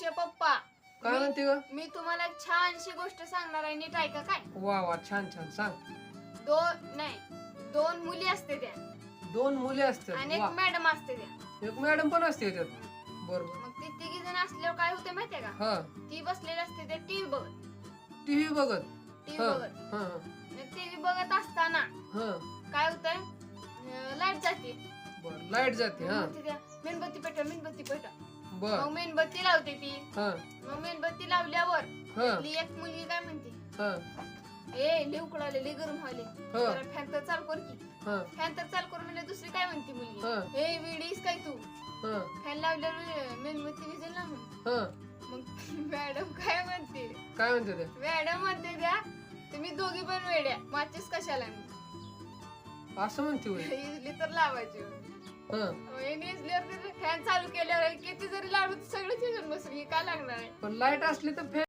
तुमचे पप्पा. काय मी- म्हणते ग? मी तुम्हाला एक छानशी गोष्ट सांगणार आहे नीट ऐका काय? वा वा छान छान सांग. दोन नाही दोन मुली असते त्या. दोन मुली असतात. आणि एक वा. मॅडम असते त्या. एक मॅडम पण असते याच्यात बरोबर. मग ते तिघी जण असल्यावर काय होते माहितीये का? हा. ती बसलेली असते ते टीव्ही बघत. टीव्ही बघत. टीव्ही हा बघत. हा. टीव्ही बघत असताना हा. काय होतंय? लाइट जाते. बर लाइट जाते हा. मग मेणबत्ती पेटा मेणबत्ती पेटा बर. मग मेणबत्ती लावते ती. हा. मग मेणबत्ती लावल्यावर हा. ती एक मुलगी काय म्हणते? हा. ए लय उकळाले लय गरम व्हायले. हा. जरा फॅन तर चालू कर की. हा. फॅन तर चालू कर म्हणजे दुसरी काय म्हणते हा. मुलगी ए विडीस काय तू? हा. फॅन लावल्यावर मेणबत्ती विजेल ना मग हा. मग मॅडम काय म्हणते? काय म्हणते ते? मॅडम म्हणते त्या तुम्ही दोघी पण वेड्या. माचीस कशाला असं म्हणते होय. इजली तर लावायची. हा. फॅन चालू किती जरी लावलं तर सगळं चिजून बसली काय लागणार आहे? पण लाइट असली तर